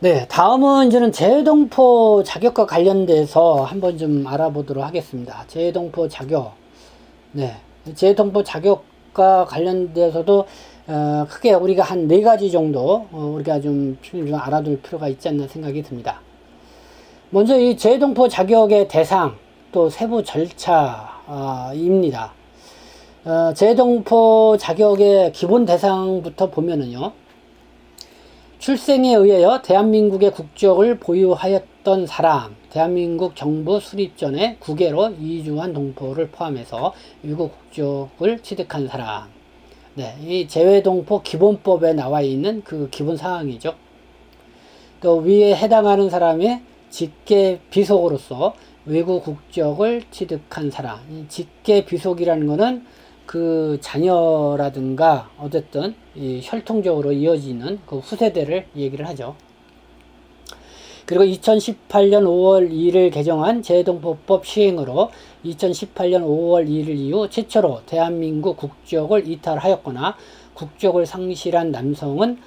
네, 다음은 이제는 재동포 자격과 관련돼서 한번 좀 알아보도록 하겠습니다. 재동포 자격. 네, 재동포 자격과 관련돼서도 어, 크게 우리가 한 네 가지 정도 어, 우리가 좀, 좀 알아둘 필요가 있지 않나 생각이 듭니다. 먼저 이 재동포 자격의 대상 또 세부 절차입니다. 어, 재동포 자격의 기본 대상부터 보면은요. 출생에 의하여 대한민국의 국적을 보유하였던 사람, 대한민국 정부 수립 전에 국외로 이주한 동포를 포함해서 미국 국적을 취득한 사람. 네, 이 재외동포 기본법에 나와 있는 그 기본 사항이죠. 또 위에 해당하는 사람의 직계 비속으로서 외국 국적을 취득한 사람. 이 직계 비속이라는 것은 그 자녀라든가 어쨌든 이 혈통적으로 이어지는 그 후세대를 얘기를 하죠. 그리고 2018년 5월 2일 개정한 재동포법 시행으로 2018년 5월 1일 이후 최초로 대한민국 국적을 이탈하였거나 국적을 상실한 남성은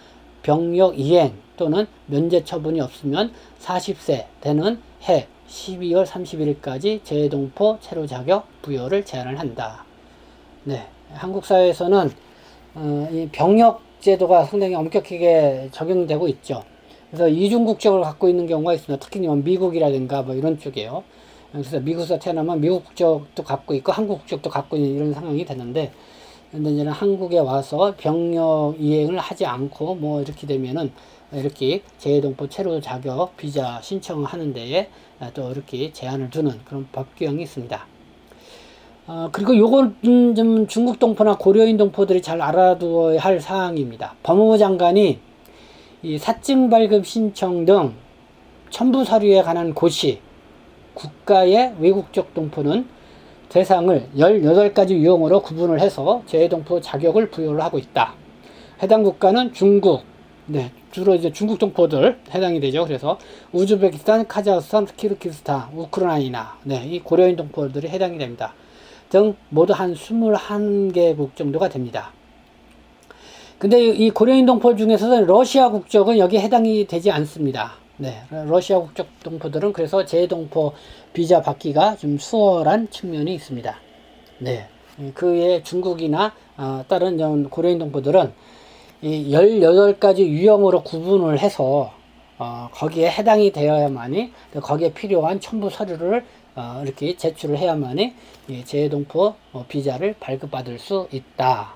병역 이행 또는 면제 처분이 없으면 40세 되는 해 12월 31일까지 재동포 체류 자격 부여를 제한을 한다. 네, 한국 사회에서는 어, 이 병역 제도가 상당히 엄격하게 적용되고 있죠. 그래서 이중 국적을 갖고 있는 경우가 있습니다. 특히 뭐 미국이라든가 뭐 이런 쪽이에요. 그래서 미국에서 태어나면 미국 국적도 갖고 있고 한국 국적도 갖고 있는 이런 상황이 되는데 근데 이제는 한국에 와서 병역 이행을 하지 않고 뭐 이렇게 되면은 이렇게 재동포 체류 자격 비자 신청하는 데에 또 이렇게 제한을 두는 그런 법 규정이 있습니다. 어, 그리고 요건 좀 중국 동포나 고려인 동포들이 잘 알아두어야 할 사항입니다. 법무부 장관이 이 사증 발급 신청 등 첨부 서류에 관한 고시 국가의 외국적 동포는 대상을 18가지 유형으로 구분을 해서 재동포 자격을 부여를 하고 있다. 해당 국가는 중국, 네, 주로 이제 중국 동포들 해당이 되죠. 그래서 우즈베키스탄, 카자흐스탄, 키르기스탄, 우크라이나, 네, 이 고려인 동포들이 해당이 됩니다. 등 모두 한 21개국 정도가 됩니다. 근데 이 고려인 동포 중에서는 러시아 국적은 여기 해당이 되지 않습니다. 네, 러시아 국적 동포들은 그래서 재동포 비자 받기가 좀 수월한 측면이 있습니다. 네, 그의 중국이나 어, 다른 고려인 동포들은 이 18가지 유형으로 구분을 해서 어, 거기에 해당이 되어야만이 거기에 필요한 첨부 서류를 어, 이렇게 제출을 해야만이 재동포 어, 비자를 발급받을 수 있다.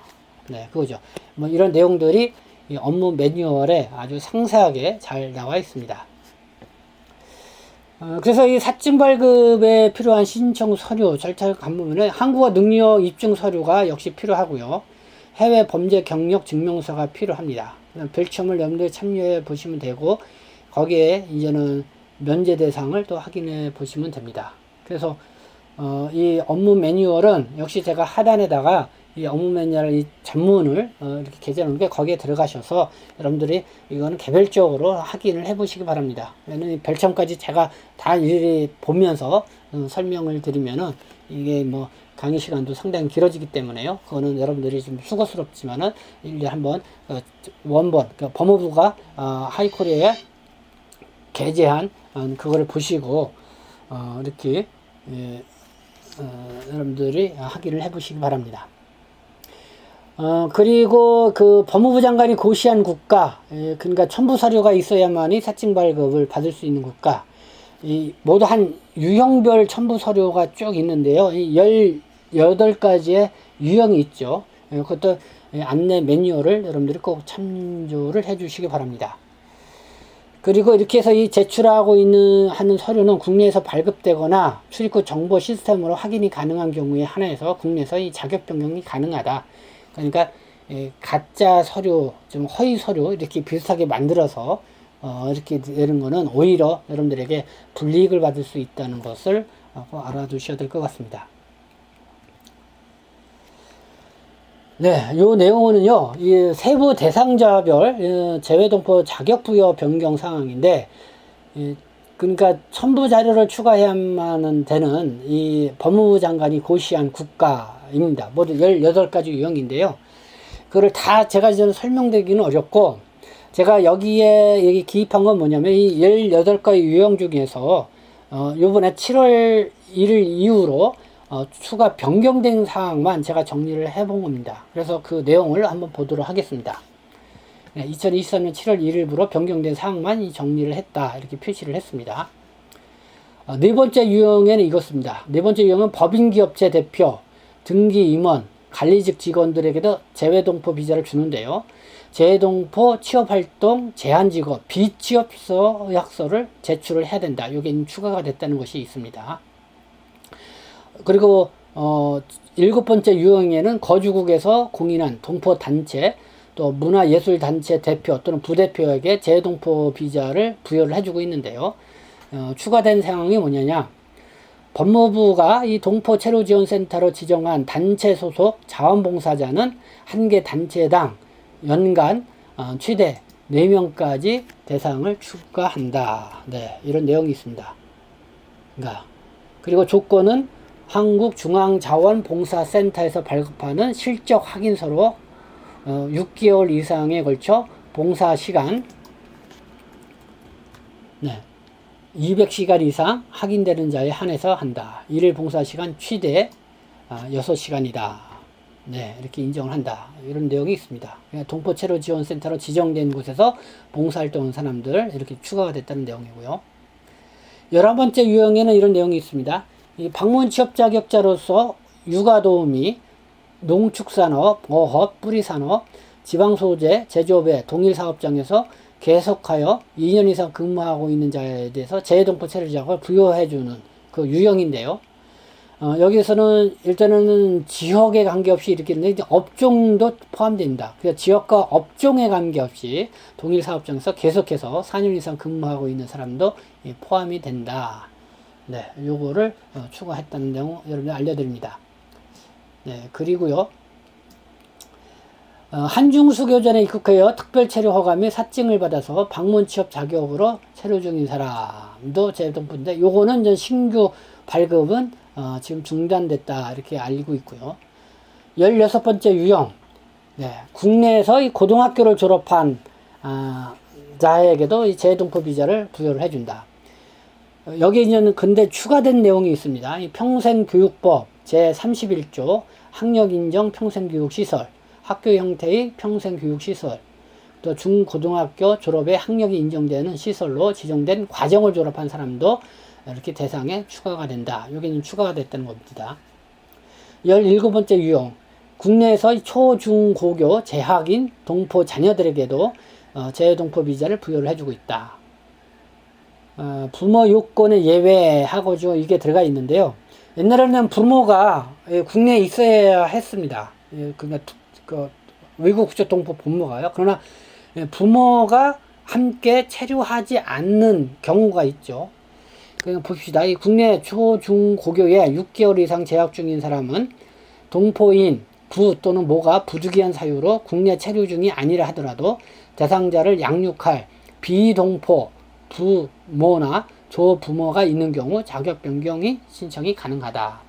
네, 그거죠. 뭐 이런 내용들이 업무 매뉴얼에 아주 상세하게 잘 나와 있습니다. 어, 그래서 이 사증 발급에 필요한 신청 서류 절차를 가보면은 한국어 능력 입증 서류가 역시 필요하고요. 해외 범죄 경력 증명서가 필요합니다. 별첨을 여러분들 참여해 보시면 되고 거기에 이제는 면제 대상을 또 확인해 보시면 됩니다. 그래서 어, 이 업무 매뉴얼은 역시 제가 하단에다가 이 업무 매뉴얼 이 전문을 어, 이렇게 게재해 게 거기에 들어가셔서 여러분들이 이거는 개별적으로 확인을 해 보시기 바랍니다. 왜냐면 별점까지 제가 다 일일이 보면서 어, 설명을 드리면은 이게 뭐 강의 시간도 상당히 길어지기 때문에요. 그거는 여러분들이 좀 수고스럽지만은 일일이 한번 어, 원본 그 법무부가 어, 하이코리에 게재한 어, 그거를 보시고 어, 이렇게 예, 어, 여러분들이 확인을 해보시기 바랍니다. 어, 그리고 그 법무부 장관이 고시한 국가, 예, 그러니까 첨부 사료가 있어야만이 사증 발급을 받을 수 있는 국가, 이 모두 한 유형별 첨부 서류가 쭉 있는데요. 이 18가지의 유형이 있죠. 예, 그것도 안내 매뉴얼을 여러분들이 꼭 참조를 해 주시기 바랍니다. 그리고 이렇게 해서 이 제출하고 있는 하는 서류는 국내에서 발급되거나 출입국 정보 시스템으로 확인이 가능한 경우에 하나에서 국내에서 이 자격 변경이 가능하다. 그러니까 예, 가짜 서류, 좀 허위 서류 이렇게 비슷하게 만들어서 어, 이렇게 내는 거는 오히려 여러분들에게 불이익을 받을 수 있다는 것을 어, 알아두셔야 될 것 같습니다. 네, 요 내용은요, 이 세부 대상자별 재외동포 자격 부여 변경 상황인데, 이, 그러니까 첨부 자료를 추가해야만 되는 이 법무부 장관이 고시한 국가입니다. 모두 18가지 유형인데요. 그걸 다 제가 이제 설명드리기는 어렵고, 제가 여기에 여기 기입한 건 뭐냐면 이 18가지 유형 중에서 어, 요번에 7월 1일 이후로 어, 추가 변경된 사항만 제가 정리를 해본 겁니다. 그래서 그 내용을 한번 보도록 하겠습니다. 네, 2023년 7월 1일부로 변경된 사항만 이 정리를 했다. 이렇게 표시를 했습니다. 어, 네 번째 유형에는 이것입니다. 네 번째 유형은 법인기업체 대표, 등기 임원, 관리직 직원들에게도 재외동포 비자를 주는데요. 재외동포 취업활동 제한직업 비취업서 약서를 제출을 해야 된다. 이게 추가가 됐다는 것이 있습니다. 그리고 어, 일곱 번째 유형에는 거주국에서 공인한 동포 단체 또 문화예술 단체 대표 또는 부대표에게 재동포 비자를 부여를 해주고 있는데요. 어, 추가된 상황이 뭐냐냐. 법무부가 이 동포 체류 지원 센터로 지정한 단체 소속 자원봉사자는 한 개 단체당 연간 어, 최대 4명까지 대상을 추가한다. 네, 이런 내용이 있습니다. 그러니까 그리고 조건은 한국중앙자원봉사센터에서 발급하는 실적 확인서로 어, 6개월 이상에 걸쳐 봉사 시간 네, 200시간 이상 확인되는 자에 한해서 한다. 일일 봉사 시간 최대 아, 6시간이다. 네, 이렇게 인정을 한다. 이런 내용이 있습니다. 동포체로 지원센터로 지정된 곳에서 봉사활동하는 사람들 이렇게 추가가 됐다는 내용이고요. 열한 번째 유형에는 이런 내용이 있습니다. 이 방문 취업 자격자로서 육아 도우미, 농축산업, 어업, 뿌리산업, 지방소재, 제조업의 동일 사업장에서 계속하여 2년 이상 근무하고 있는 자에 대해서 재동포 체류 자격을 부여해주는 그 유형인데요. 어, 여기서는 일단은 지역에 관계없이 이렇게 있는데 업종도 포함됩니다. 그래서 지역과 업종에 관계없이 동일 사업장에서 계속해서 4년 이상 근무하고 있는 사람도 포함이 된다. 네, 요거를 어, 추가했다는 내용 여러분들 알려드립니다. 네, 그리고요. 어, 한중수교전에 입국하여 특별 체류 허가 및 사증을 받아서 방문 취업 자격으로 체류 중인 사람도 재동포인데 요거는 신규 발급은 어, 지금 중단됐다 이렇게 알고 있고요. 16번째 유형 네, 국내에서 이 고등학교를 졸업한 아, 자에게도 이 재동포 비자를 부여를 해준다. 어, 여기에 있는 근데 추가된 내용이 있습니다. 이 평생교육법 제31조 학력인정 평생교육시설 학교 형태의 평생교육시설 또 중고등학교 졸업에 학력이 인정되는 시설로 지정된 과정을 졸업한 사람도 이렇게 대상에 추가가 된다. 여기는 추가가 됐다는 겁니다. 17번째 유형. 국내에서 초, 중, 고교 재학인 동포 자녀들에게도 어, 재동포 비자를 부여를 해주고 있다. 어, 부모 요건에 예외하고 좀 이게 들어가 있는데요. 옛날에는 부모가 예, 국내에 있어야 했습니다. 예, 그러니까 그 외국 국적 동포 부모가요. 그러나 예, 부모가 함께 체류하지 않는 경우가 있죠. 그냥 봅시다. 이 국내 초, 중, 고교에 6개월 이상 재학 중인 사람은 동포인 부 또는 모가 부득이한 사유로 국내 체류 중이 아니라 하더라도 대상자를 양육할 비동포 부모나 조부모가 있는 경우 자격 변경이 신청이 가능하다.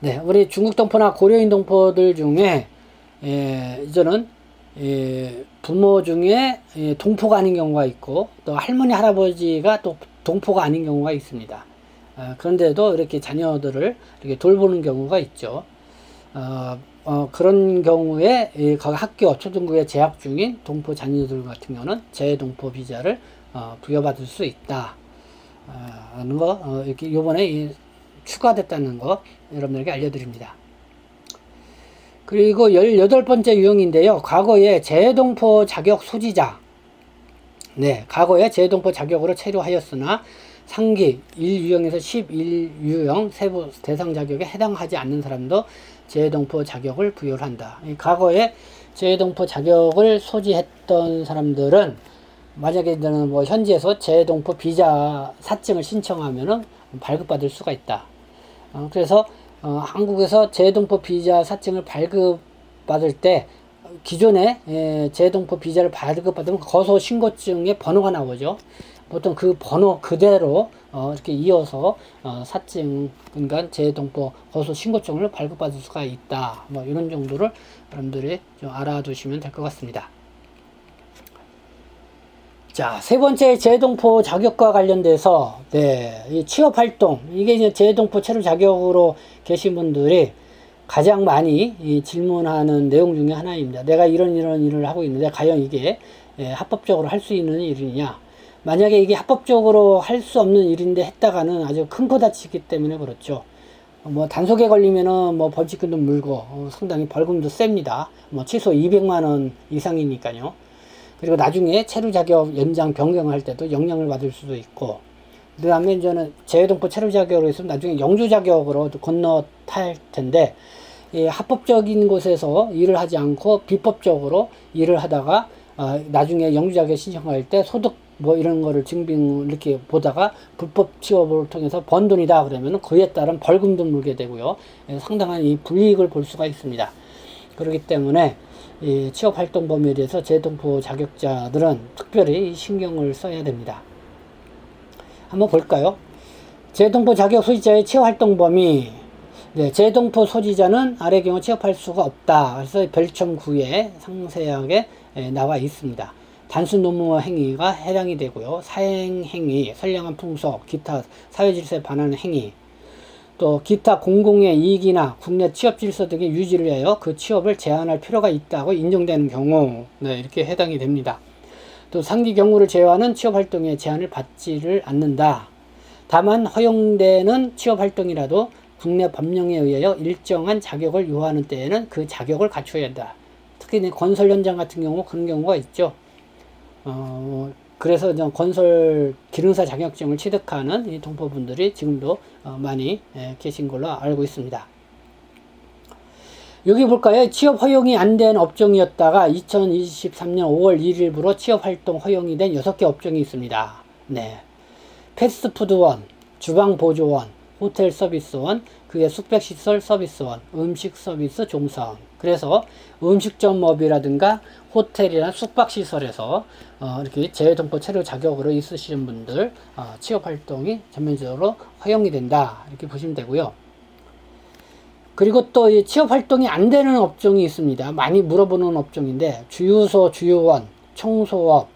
네, 우리 중국 동포나 고려인 동포들 중에 에, 이제는 에, 부모 중에 에, 동포가 아닌 경우가 있고 또 할머니 할아버지가 또 동포가 아닌 경우가 있습니다. 어, 그런데도 이렇게 자녀들을 이렇게 돌보는 경우가 있죠. 어, 어, 그런 경우에 이, 거기 학교 초등부에 재학 중인 동포 자녀들 같은 경우는 재동포 비자를 어, 부여받을 수 있다. 어, 하는 거 어, 이렇게 요번에 추가됐다는 거 여러분들에게 알려드립니다. 그리고 18번째 유형인데요. 과거에 재동포 자격 소지자 네, 과거에 재동포 자격으로 체류하였으나 상기 1유형에서 11유형 세부 대상 자격에 해당하지 않는 사람도 재동포 자격을 부여를 한다. 과거에 재동포 자격을 소지했던 사람들은 만약에 뭐 현지에서 재동포 비자 사증을 신청하면은 발급받을 수가 있다. 어, 그래서 어, 한국에서 재동포 비자 사증을 발급받을 때 기존에 예, 재동포 비자를 발급받으면 거소 신고증에 번호가 나오죠. 보통 그 번호 그대로 어, 이렇게 이어서 어, 사증 그러니까 재동포 거소 신고증을 발급받을 수가 있다. 뭐 이런 정도를 여러분들이 좀 알아두시면 될 것 같습니다. 자, 세 번째 재동포 자격과 관련돼서, 네, 이 취업 활동, 이게 이제 재동포 체류 자격으로 계신 분들이 가장 많이 이 질문하는 내용 중에 하나입니다. 내가 이런 이런 일을 하고 있는데, 과연 이게 예, 합법적으로 할 수 있는 일이냐? 만약에 이게 합법적으로 할 수 없는 일인데 했다가는 아주 큰거 다치기 때문에 그렇죠. 뭐 단속에 걸리면은 뭐 벌칙금도 물고 어, 상당히 벌금도 셉니다. 뭐 최소 200만 원 이상이니까요. 그리고 나중에 체류 자격 연장 변경할 때도 영향을 받을 수도 있고 그 다음에 이제는 재외동포 체류 자격으로 있으면 나중에 영주 자격으로 건너 탈 텐데 이 합법적인 곳에서 일을 하지 않고 비법적으로 일을 하다가 어, 나중에 영주 자격 신청할 때 소득 뭐 이런 거를 증빙 이렇게 보다가 불법 취업을 통해서 번 돈이다 그러면은 그에 따른 벌금도 물게 되고요. 예, 상당한 이 불이익을 볼 수가 있습니다. 그렇기 때문에 이 취업 활동 범위에 대해서 재동포 자격자들은 특별히 신경을 써야 됩니다. 한번 볼까요? 재동포 자격 소지자의 취업 활동 범위. 네, 재동포 소지자는 아래 경우 취업할 수가 없다. 그래서 별첨 9에 상세하게 예, 나와 있습니다. 단순 노무 행위가 해당이 되고요. 사행 행위, 선량한 풍속, 기타 사회 질서에 반하는 행위, 또 기타 공공의 이익이나 국내 취업 질서 등의 유지를 위하여 그 취업을 제한할 필요가 있다고 인정되는 경우, 네, 이렇게 해당이 됩니다. 또 상기 경우를 제외하는 취업 활동에 제한을 받지를 않는다. 다만 허용되는 취업 활동이라도 국내 법령에 의하여 일정한 자격을 요하는 때에는 그 자격을 갖춰야 한다. 특히 건설 현장 같은 경우 그런 경우가 있죠. 어, 그래서 이제 건설 기능사 자격증을 취득하는 이 동포분들이 지금도 어, 많이 예, 계신 걸로 알고 있습니다. 여기 볼까요? 취업 허용이 안 된 업종이었다가 2023년 5월 1일부로 취업 활동 허용이 된 6개 업종이 있습니다. 네. 패스트푸드원, 주방보조원, 호텔 서비스원, 그게 숙박시설 서비스원, 음식 서비스 종사원. 그래서 음식점업이라든가 호텔이나 숙박시설에서 어, 이렇게 재외동포 체류 자격으로 있으시는 분들 어, 취업 활동이 전면적으로 허용이 된다 이렇게 보시면 되고요. 그리고 또이 취업 활동이 안 되는 업종이 있습니다. 많이 물어보는 업종인데 주유소 주유원, 청소업,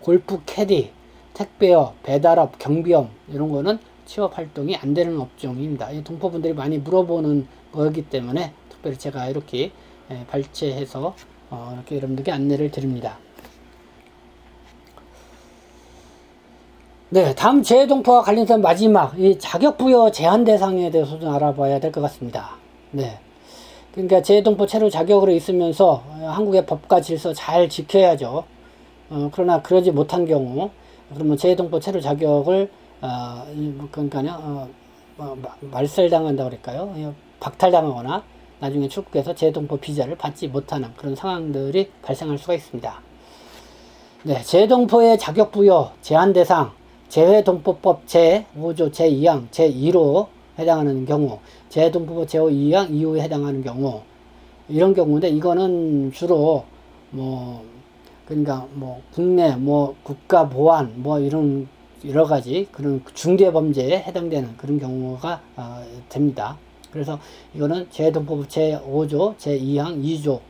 골프 캐디, 택배업, 배달업, 경비업 이런 거는 취업 활동이 안 되는 업종입니다. 이 동포분들이 많이 물어보는 거기 때문에 특별히 제가 이렇게 예, 발췌해서 어, 이렇게 여러분들께 안내를 드립니다. 네, 다음 재동포와 관련해서 마지막 이 자격 부여 제한 대상에 대해서 좀 알아봐야 될 것 같습니다. 네. 그러니까 재동포 체류 자격으로 있으면서 한국의 법과 질서 잘 지켜야죠. 어, 그러나 그러지 못한 경우 그러면 재동포 체류 자격을 어, 뭐 어, 뭐, 말살당한다 그럴까요? 예, 박탈당하거나 나중에 출국해서 재동포 비자를 받지 못하는 그런 상황들이 발생할 수가 있습니다. 네, 재동포의 자격 부여 제한 대상 재외동포법 제5조 제2항 제2로 해당하는 경우 재동포법 제2항 이후에 해당하는 경우 이런 경우인데 이거는 주로 뭐 그러니까 뭐 국내 뭐 국가 보안 뭐 이런 여러 가지 그런 중대 범죄에 해당되는 그런 경우가 어, 됩니다. 그래서 이거는 재동포법 제5조 제2항 2조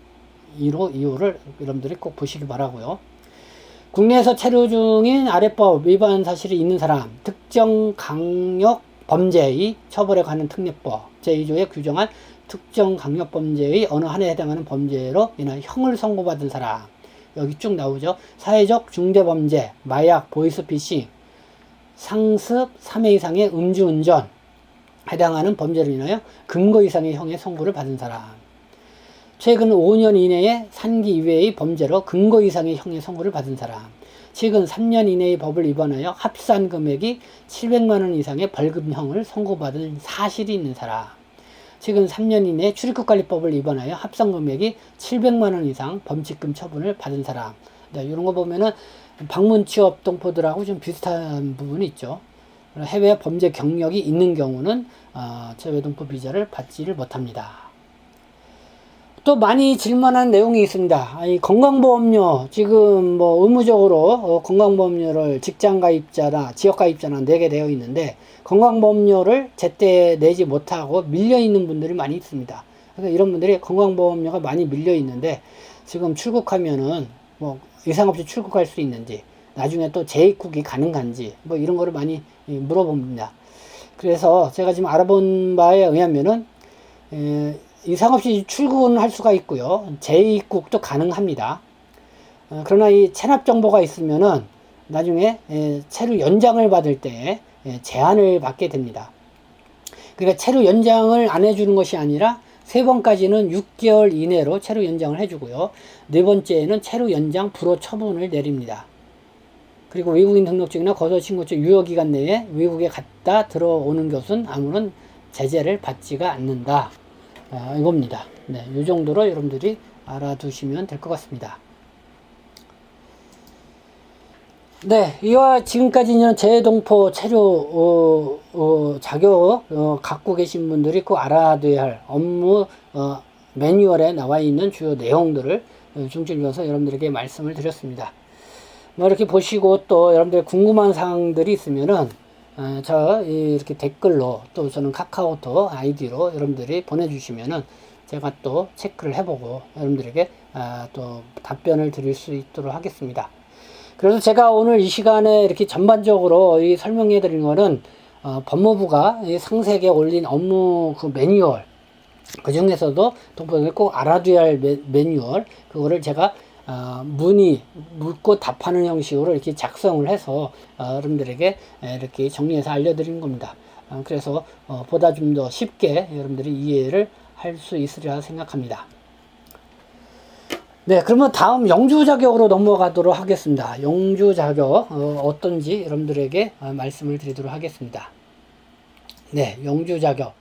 2로 이유를 여러분들이 꼭 보시기 바라고요. 국내에서 체류 중인 아래법 위반 사실이 있는 사람 특정 강력 범죄의 처벌에 관한 특례법 제2조에 규정한 특정 강력 범죄의 어느 한에 해당하는 범죄로 인한 형을 선고받은 사람 여기 쭉 나오죠. 사회적 중대범죄, 마약, 보이스피싱, 상습 3회 이상의 음주운전 해당하는 범죄로 인하여 금고 이상의 형의 선고를 받은 사람. 최근 5년 이내에 산기 이외의 범죄로 금고 이상의 형의 선고를 받은 사람. 최근 3년 이내의 법을 위반하여 합산 금액이 700만 원 이상의 벌금형을 선고받은 사실이 있는 사람. 최근 3년 이내에 출입국관리법을 위반하여 합산 금액이 700만 원 이상 범칙금 처분을 받은 사람. 네, 이런 거 보면은 방문 취업 동포들하고 좀 비슷한 부분이 있죠. 해외 범죄 경력이 있는 경우는 어, 재외동포 비자를 받지를 못합니다. 또 많이 질문하는 내용이 있습니다. 건강보험료 지금 뭐 의무적으로 어, 건강보험료를 직장가입자나 지역가입자나 내게 되어 있는데 건강보험료를 제때 내지 못하고 밀려 있는 분들이 많이 있습니다. 그래서 이런 분들이 건강보험료가 많이 밀려 있는데 지금 출국하면은 뭐 이상 없이 출국할 수 있는지 나중에 또 재입국이 가능한지 뭐 이런 거를 많이 예, 물어봅니다. 그래서 제가 지금 알아본 바에 의하면은 에, 이상 없이 출근할 수가 있고요. 재입국도 가능합니다. 어, 그러나 이 체납 정보가 있으면은 나중에 에, 체류 연장을 받을 때 에, 제한을 받게 됩니다. 그러니까 체류 연장을 안 해주는 것이 아니라 세 번까지는 6개월 이내로 체류 연장을 해주고요. 네 번째에는 체류 연장 불허 처분을 내립니다. 그리고 외국인 등록증이나 거소신고증 유효기간 내에 외국에 갔다 들어오는 것은 아무런 제재를 받지가 않는다. 아, 이겁니다. 네, 이 정도로 여러분들이 알아두시면 될 것 같습니다. 네, 이와 지금까지는 재동포 체류 어, 어, 자격 어, 갖고 계신 분들이 꼭 알아둬야 할 업무 어, 매뉴얼에 나와 있는 주요 내용들을 어, 중점이어서 여러분들에게 말씀을 드렸습니다. 뭐 이렇게 보시고 또 여러분들 궁금한 사항들이 있으면은 어, 저 이렇게 댓글로 또 저는 카카오톡 아이디로 여러분들이 보내주시면은 제가 또 체크를 해보고 여러분들에게 아, 또 답변을 드릴 수 있도록 하겠습니다. 그래서 제가 오늘 이 시간에 이렇게 전반적으로 이 설명해 드린 거는 어, 법무부가 이 상세하게 올린 업무 그 매뉴얼 그 중에서도 동포들이 꼭 알아둬야 할 매, 매뉴얼 그거를 제가 어, 문의 묻고 답하는 형식으로 이렇게 작성을 해서 어, 여러분들에게 에, 이렇게 정리해서 알려드린 겁니다. 어, 그래서 어, 보다 좀 더 쉽게 여러분들이 이해를 할 수 있으리라 생각합니다. 네, 그러면 다음 영주 자격으로 넘어가도록 하겠습니다. 영주 자격 어, 떤지 여러분들에게 어, 말씀을 드리도록 하겠습니다. 네, 영주 자격.